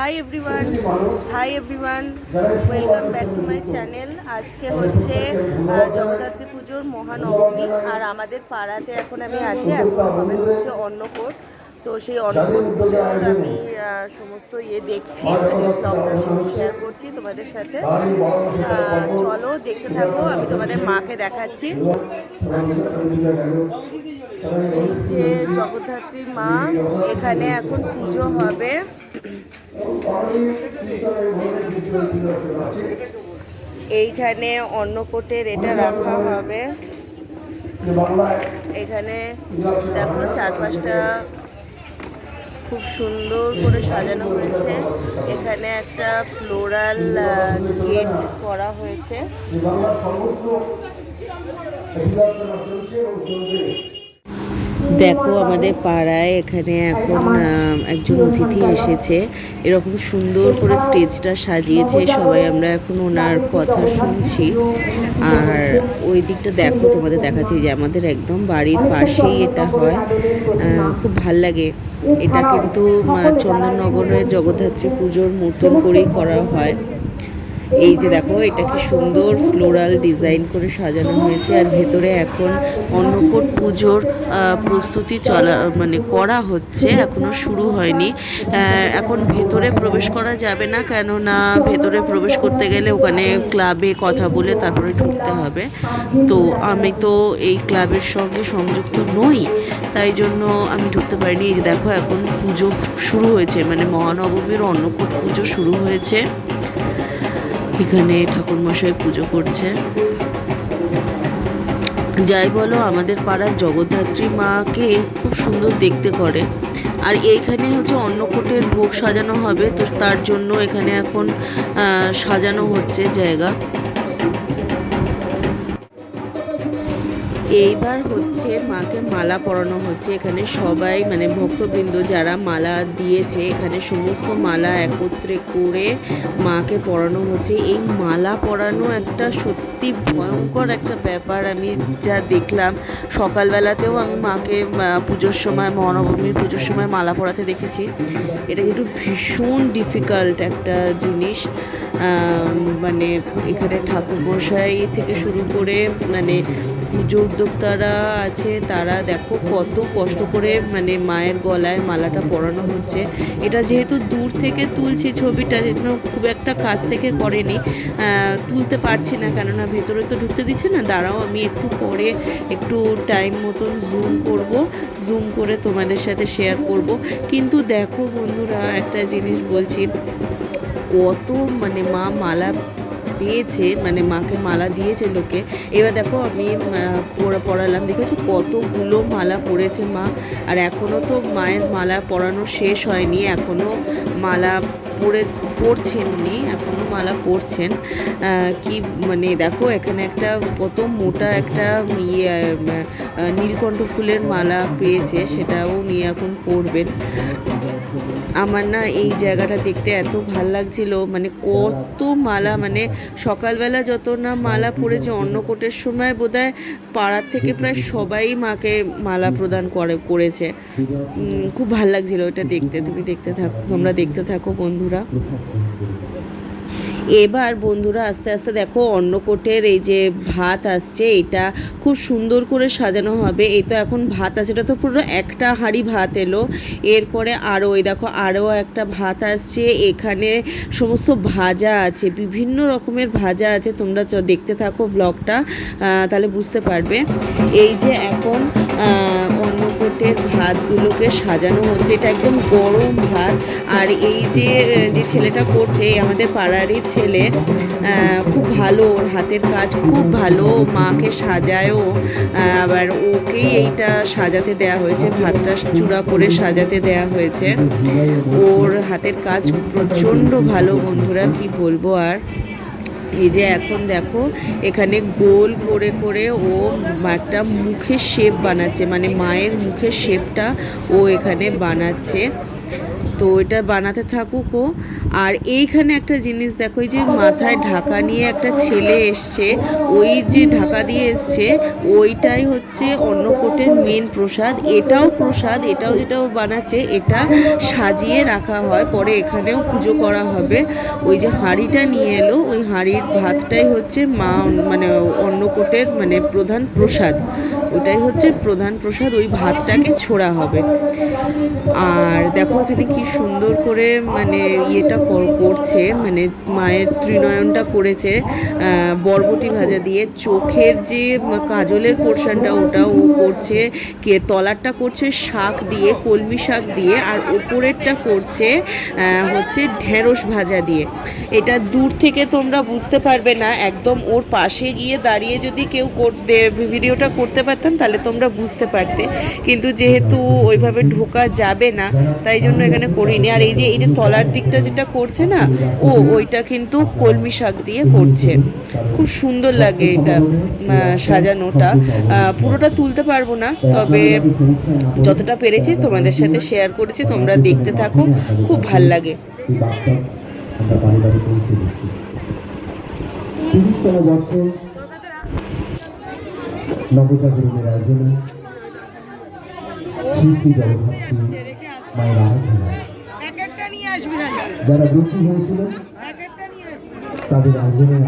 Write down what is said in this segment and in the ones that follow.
Hi everyone hi everyone welcome back to my channel আজকে হচ্ছে জগদ্ধাত্রী পুজোর মহানবমী আর আমাদের পাড়াতে এখন আমি আছি, এখন হবে হচ্ছে অন্নকূট। তো সেই অন্নকূট পুজোর আমি সমস্ত ইয়ে দেখছি মানে ব্লগটা শেয়ার করছি তোমাদের সাথে। চলো দেখতে থাকো, আমি তোমাদের মাকে দেখাচ্ছি। এই যে জগদ্ধাত্রী মা, এখানে এখন পুজো হবে। এইখানে অন্নকোটের এটা রাখা হবে। এখানে দেখো চারপাশটা খুব সুন্দর করে সাজানো হয়েছে। এখানে একটা ফ্লোরাল গেট করা হয়েছে। দেখো আমাদের পাড়ায় এখানে এখন একজন অতিথি এসেছে। এরকম সুন্দর করে স্টেজটা সাজিয়েছে, সবাই আমরা এখন ওনার কথা শুনছি। আর ওই দিকটা দেখো, তোমাদের দেখাচ্ছি যে আমাদের একদম বাড়ির পাশেই এটা হয়। খুব ভালো লাগে। এটা কিন্তু চন্দননগরের জগদ্ধাত্রী পুজোর মতন করেই করা হয়। এই যে দেখো, এটা কি সুন্দর ফ্লোরাল ডিজাইন করে সাজানো হয়েছে আর ভেতরে এখন অন্নকূট পুজোর প্রস্তুতি চলা মানে করা হচ্ছে, এখনও শুরু হয়নি। এখন ভেতরে প্রবেশ করা যাবে না, কেননা ভেতরে প্রবেশ করতে গেলে ওখানে ক্লাবে কথা বলে তারপরে ঢুকতে হবে। তো আমি তো এই ক্লাবের সঙ্গে সংযুক্ত নই, তাই জন্য আমি ঢুকতে পারিনি। দেখো, এখন পুজো শুরু হয়েছে মানে মহানবমীর অন্নকূট পুজো শুরু হয়েছে। এখানে ঠাকুরমশাই পুজো করছে। যাই বলো, আমাদের পাড়ার জগদ্ধাত্রী মাকে খুব সুন্দর দেখতে করে। আর এইখানে হচ্ছে অন্নকূটের ভোগ সাজানো হবে, তো তার জন্য এখানে এখন সাজানো হচ্ছে জায়গা। এইবার হচ্ছে মাকে মালা পরানো হচ্ছে। এখানে সবাই মানে ভক্তবৃন্দ যারা মালা দিয়েছে, এখানে সমস্ত মালা একত্রে করে মাকে পরানো হচ্ছে। এই মালা পরানো একটা সত্যি ভয়ঙ্কর একটা ব্যাপার। আমি যা দেখলাম, সকালবেলাতেও আমি মাকে পুজোর সময়, মহানবমীর পুজোর সময় মালা পরাতে দেখেছি। এটা কিন্তু ভীষণ ডিফিকাল্ট একটা জিনিস। মানে এখানে ঠাকুরমশাই থেকে শুরু করে মানে পুজো উদ্যোক্তারা আছে, তারা দেখো কত কষ্ট করে মানে মায়ের গলায় মালাটা পরানো হচ্ছে। এটা যেহেতু দূর থেকে তুলছি ছবিটা যেন খুব একটা কাছ থেকে করেনি। তুলতে পারছি না, কেননা ভেতরে তো ঢুকতে দিচ্ছে না। দাঁড়াও, আমি একটু পরে একটু টাইম মতন জুম করব জুম করে তোমাদের সাথে শেয়ার করব। কিন্তু দেখো বন্ধুরা, একটা জিনিস বলছি, কত মানে মা মালা পেয়েছে মানে মাকে মালা দিয়েছে লোকে। এবার দেখো আমি পড়া, পড়ালাম, দেখেছ কতগুলো মালা পড়েছে মা। আর এখনও তো মায়ের মালা পরানো শেষ হয়নি এখনও মালা পরে পরছেননি এখনও মালা পরছেন। কি মানে দেখো, এখানে একটা কত মোটা একটা ইয়ে নীলকণ্ঠ ফুলের মালা পেয়েছে, সেটাও নিয়ে এখন পরবেন। আমার না এই জায়গাটা দেখতে এত ভালো লাগছিল মানে কত মালা মানে সকালবেলা যত না মালা পড়েছে অন্নকূটের সময় বোধহয় পাড়ার থেকে প্রায় সবাই মাকে মালা প্রদান করে, করেছে। খুব ভালো লাগছিল ওটা দেখতে, তুমি দেখতে থাকো, তোমরা দেখতে থাকো বন্ধুরা। এবার বন্ধুরা আস্তে আস্তে দেখো অন্নকোটের এই যে ভাত আসছে এটা খুব সুন্দর করে সাজানো হবে। এই তো এখন ভাত আছে এটা তো পুরো একটা হাঁড়ি ভাত এলো। এরপরে আরও এই দেখো আরও একটা ভাত আসছে। এখানে সমস্ত ভাজা আছে বিভিন্ন রকমের ভাজা আছে। তোমরা দেখতে থাকো ব্লগটা তাহলে বুঝতে পারবে। এই যে এখন আহ, অন্নকোটের ভাতগুলোকে সাজানো হচ্ছে। এটা একদম গরম ভাত। আর এই যে যে ছেলেটা করছে আমাদের পাড়ারই ছেলে খুব ভালো ওর হাতের কাজ, খুব ভালো। মাকে সাজায়ও আবার ওকেই এইটা সাজাতে দেয়া হয়েছে, ভাতটা চূড়া করে সাজাতে দেয়া হয়েছে। ওর হাতের কাজ প্রচণ্ড ভালো, বন্ধুরা, কি বলব আর? এই যে এখন দেখো, এখানে গোল করে করে ও একটা মুখের শেপ বানাচ্ছে মানে মায়ের মুখের শেপটা ও এখানে বানাচ্ছে। তো এটা বানাতে থাকুকও আর এইখানে একটা জিনিস দেখো যে মাথায় ঢাকা নিয়ে একটা ছেলে এসছে, ওই যে ঢাকা দিয়ে এসছে, ওইটাই হচ্ছে অন্নকূটের মেন প্রসাদ। এটাও প্রসাদ, এটাও যেটাও বানাচ্ছে, এটা সাজিয়ে রাখা হয়, পরে এখানেও পুজো করা হবে। ওই যে হাঁড়িটা নিয়ে এলো, ওই হাঁড়ির ভাতটাই হচ্ছে মা মানে অন্ন- অন্নকূটের মানে প্রধান প্রসাদ। ওটাই হচ্ছে প্রধান প্রসাদ, ওই ভাতটাকে ছোড়া হবে। আর দেখো এখানে কি সুন্দর করে মানে ইয়েটা কর- করছে মানে মায়ের ত্রিনয়নটা করেছে বরবটি ভাজা দিয়ে। চোখের যে কাজলের পোর্শনটা ওটা ও করছে, কে তলারটা করছে শাক দিয়ে, কলমি শাক দিয়ে, আর ওপরেরটা করছে হচ্ছে ঢেঁড়স ভাজা দিয়ে। এটা দূর থেকে তোমরা বুঝতে পারবে না, একদম ওর পাশে গিয়ে দাঁড়িয়ে যদি কেউ করতে, ভিডিওটা করতে পারতাম, তাহলে তোমরা বুঝতে পারতে। কিন্তু যেহেতু ওইভাবে ঢোকা যাবে না, তাই জন্য এখানে করিনি। আর এই যে এই যে তলার দিকটা যেটা করছে না, ও, ওইটা কিন্তু কলমি শাক দিয়ে করছে। খুব সুন্দর লাগে এটা সাজানোটা। পুরোটা তুলতে পারব না, তবে যতটা পেরেছি তোমাদের সাথে শেয়ার করেছি, তোমরা দেখতে থাকো, খুব ভালো লাগে। নবজাগরণের আয়োজনে শ্রী জগদ্ধাত্রী মায়ের আরাধনা যারা নিয়ে আসবি তাদের আয়োজনে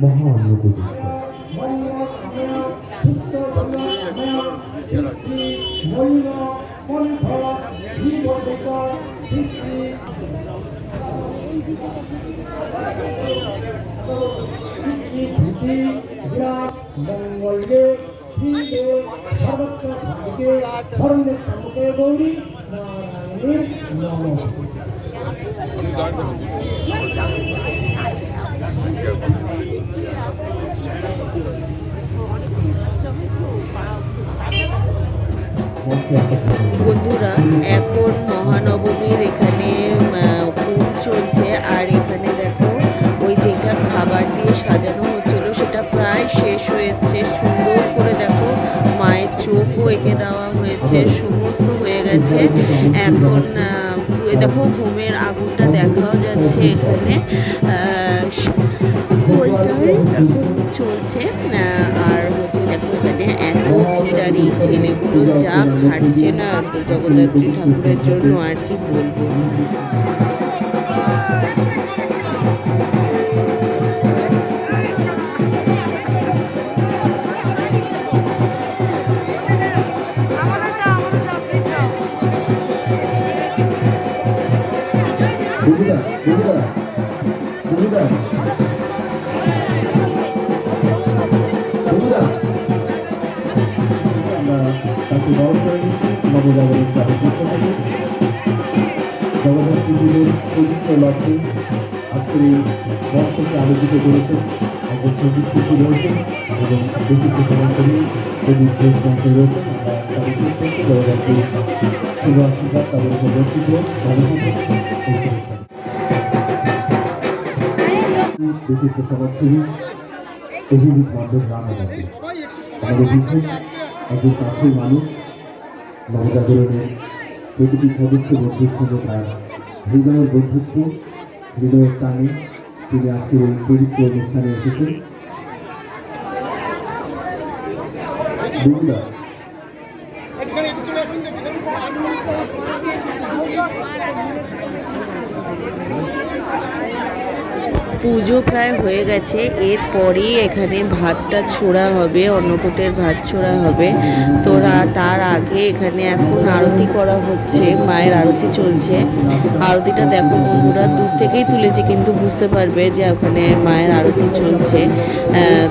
মহা অন্নকূট মঙ্গলে শিবে সর্বত্র শরণে ত্রম্বকে গৌরী। নারায়ণী নমস্তে বন্ধুরা এখন মহানবমীর এখানে হোম চলছে। এঁকে দেওয়া হয়েছে সমস্ত হয়ে গেছে। এখন দেখো হোমের আগুনটা দেখাও যাচ্ছে এখানে। আহ, ওইটাই এখন চলছে আর হচ্ছে দেখো এখানে এত ভিড় আর এই ছেলেগুলো যা খাটছে না জগদ্ধাত্রী ঠাকুরের জন্য আর কি বলব। পবিত্র লক্ষ্যে আজকের এই মঞ্চকে আলোচিত করেছেন একজন সংগীত শিল্পী রয়েছেন এবং বিশিষ্ট সমাজসেবী প্রদীপ ঘোষ মঞ্চে রয়েছেন তাদের শুভ আশীর্বাদ তাদের উপর বর্ষিত ভালো বিশিষ্ট সমাজসেবী অভিজিৎ মন্ডল রানাঘাটে আমাদের ভীষণ একজন কাছের মানুষ নবজাগরণের প্রতিটি সদস্য বন্ধুর সঙ্গে তার হৃদয়ের বন্ধুত্ব হৃদয়ের টানে তিনি আজকের এই পবিত্র অনুষ্ঠানে এসেছেন। বন্ধুরা পুজো প্রায় হয়ে গেছে। এরপরেই এখানে ভাতটা ছোড়া হবে, অন্নকূটের ভাত ছোড়া হবে। তোরা তার আগে এখানে এখন আরতি করা হচ্ছে, মায়ের আরতি চলছে। আরতিটা দেখো বন্ধুরা, দূর থেকেই তুলেছি, কিন্তু বুঝতে পারবে যে ওখানে মায়ের আরতি চলছে।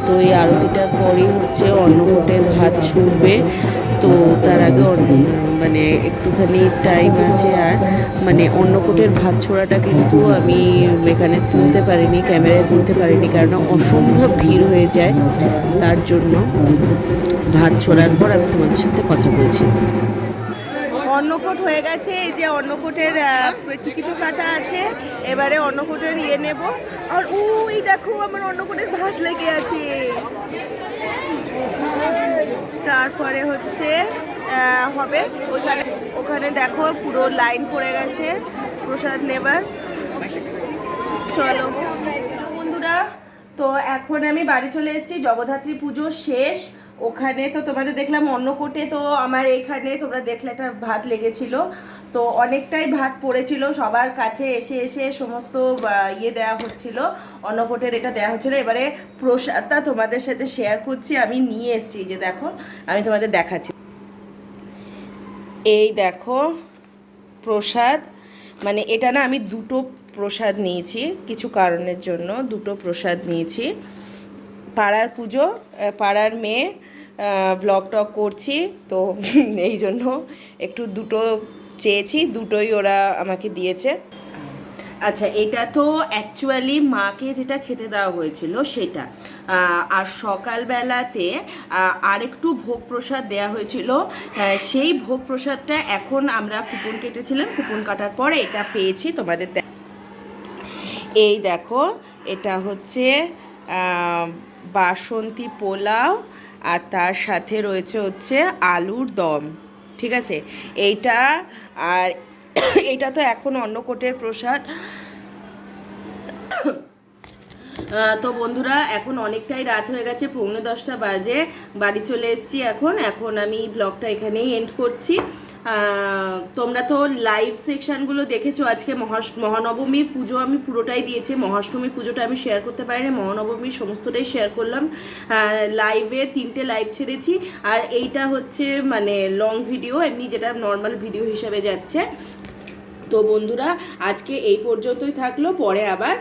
তো এই আরতিটার পরেই হচ্ছে অন্নকূটের ভাত ছুটবে তো তার আগে মানে একটুখানি টাইম আছে আর মানে অন্নকূটের ভাত ছোড়াটা কিন্তু আমি এখানে তুলতে পারিনি। ক্যামেরায় তুলতে পারিনি কারণ অসম্ভব ভিড় হয়ে যায় তার জন্য ভাত ছোড়ার পর আমি তোমাদের সাথে কথা বলছি। অন্নকোট হয়ে গেছে, এই যে অন্নকোটের টিকিটও কাটা আছে, এবারে অন্নকোটের ইয়ে নেব। আর ওই দেখো, আমার অন্নকূটের ভাত লেগে আছে। তারপরে হচ্ছে হবে ওখানে ওখানে দেখো, পুরো লাইন পড়ে গেছে, প্রসাদ নেবার। চলো। তো এখন আমি বাড়ি চলে এসেছি, জগদ্ধাত্রী পুজো শেষ। ওখানে তো তোমাদের দেখলাম অন্নকোটে তো আমার এখানে তোমরা দেখলে একটা ভাত লেগেছিল। তো অনেকটাই ভাত পড়েছিল, সবার কাছে এসে এসে সমস্ত ইয়ে দেওয়া হচ্ছিল, অন্নকোটের এটা দেওয়া হচ্ছিল। এবারে প্রসাদটা তোমাদের সাথে শেয়ার করছি, আমি নিয়ে এসেছি যে দেখো, আমি তোমাদের দেখাচ্ছি। এই দেখো প্রসাদ মানে এটা না আমি দুটো প্রসাদ নিয়েছি, কিছু কারণের জন্য দুটো প্রসাদ নিয়েছি। পাড়ার পুজো পাড়ার মেয়ে ব্লগ টক করছি, তো এই জন্য একটু দুটো চেয়েছি, দুটোই ওরা আমাকে দিয়েছে। আচ্ছা এটা তো অ্যাকচুয়ালি মাকে যেটা খেতে দেওয়া হয়েছিল সেটা। আর সকালবেলাতে আরেকটু ভোগ প্রসাদ দেওয়া হয়েছিল। সেই ভোগ প্রসাদটা এখন আমরা কুপন কেটেছিলাম। কুপন কাটার পরে এটা পেয়েছি তোমাদের এই দেখো, এটা হচ্ছে বাসন্তী পোলাও, আর তার সাথে রয়েছে হচ্ছে আলুর দম। ঠিক আছে? এইটা আর এটা তো এখন অন্নকোটের প্রসাদ। তো বন্ধুরা, এখন অনেকটাই রাত হয়ে গেছে, পৌনে দশটা বাজে, বাড়ি চলে এসেছি এখন। এখন আমি ব্লগটা এখানেই এন্ড করছি। তোমরা তো লাইভ সেকশনগুলো দেখেছ আজকে মহাস, মহানবমীর পুজো আমি পুরোটাই দিয়েছি। মহাষ্টমীর পুজোটা আমি শেয়ার করতে পারিনি, মহানবমীর সমস্তটাই শেয়ার করলাম। লাইভে তিনটে লাইভ ছেড়েছি। আর এইটা হচ্ছে মানে লং ভিডিও এমনি যেটা নর্মাল ভিডিও হিসাবে যাচ্ছে। তো বন্ধুরা, আজকে এই পর্যন্তই থাকল। পরে আবার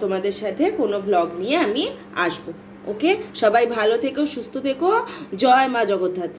তোমাদের সাথে কোনো ভ্লগ নিয়ে আমি আসব। ওকে সবাই ভালো থেকো, সুস্থ থেকো। জয় মা জগদ্ধাত্রী।